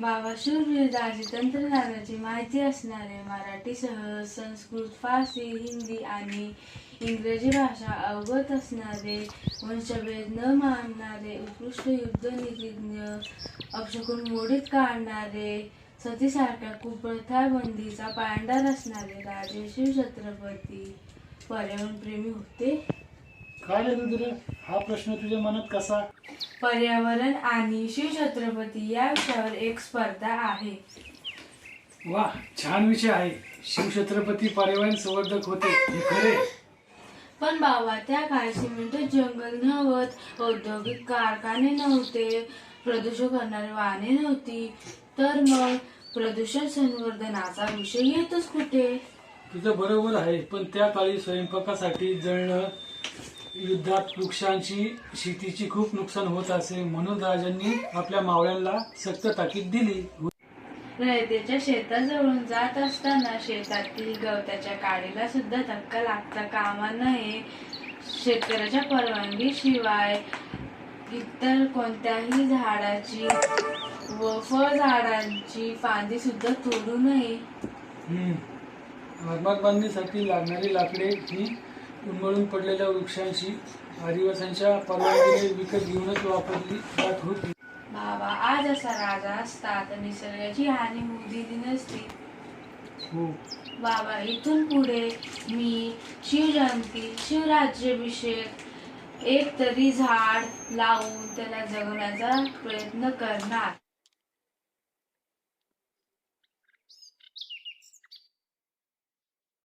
बाबा शूरवीरराजे तंत्रज्ञानाची माहिती असणारे मराठीसह संस्कृत फारसी हिंदी आणि इंग्रजी भाषा अवगत असणारे वंशभेद न मानणारे उत्कृष्ट युद्धनीतिज्ञ अपशकून मोडीत काढणारे सतीसारख्या कुप्रथा बंदीचा असणारे राजे शिवछत्रपती पर्यावरणप्रेमी होते. काय हा प्रश्न तुझ्या मनात कसा? पर्यावरण आणि शिवछत्रपती या विषयावर एक स्पर्धा आहे. वा छान विषय आहे. शिवछत्रपती पर्यावरण संवर्धक होते हे खरे. पण बाबा त्या काळी सिमेंट जंगल नव्हत औद्योगिक कारखाने नव्हते प्रदूषण करणारी वाहने नव्हती. तर मग प्रदूषण संवर्धनाचा विषय येतच कुठे? तुझं बरोबर आहे पण त्या काळी स्वयंपाकासाठी जळणं युद्धात वृक्षांची शेतीची खूप नुकसान होत असे म्हणून राजांनी आपल्या मावळ्यांना सक्त ताकीद दिली. रयतेच्या शेताजवळून जात असताना शेतातील गवताच्या काडीला सुद्धा धक्का लागता कामा नये. शेतकऱ्याच्या परवानगीशिवाय इतर कोणत्याही झाडाची व फळझाडांची फांदी सुद्धा तोडू नये. हम्म. आरमार बांधणीसाठी लागणारी लाकडे ही उन्मळून पडलेल्या वृक्षांची आदिवासींच्या परवानगीने विकत घेऊनच वापरली जात होती. बाबा आज असा राजा असता तर निसर्गाची हानी होऊ दिली नसती. हो. बाबा इथून पुढे मी शिवजयंती शिवराज्याभिषेक एक तरी झाड लावून त्याला जगवण्याचा प्रयत्न करणार.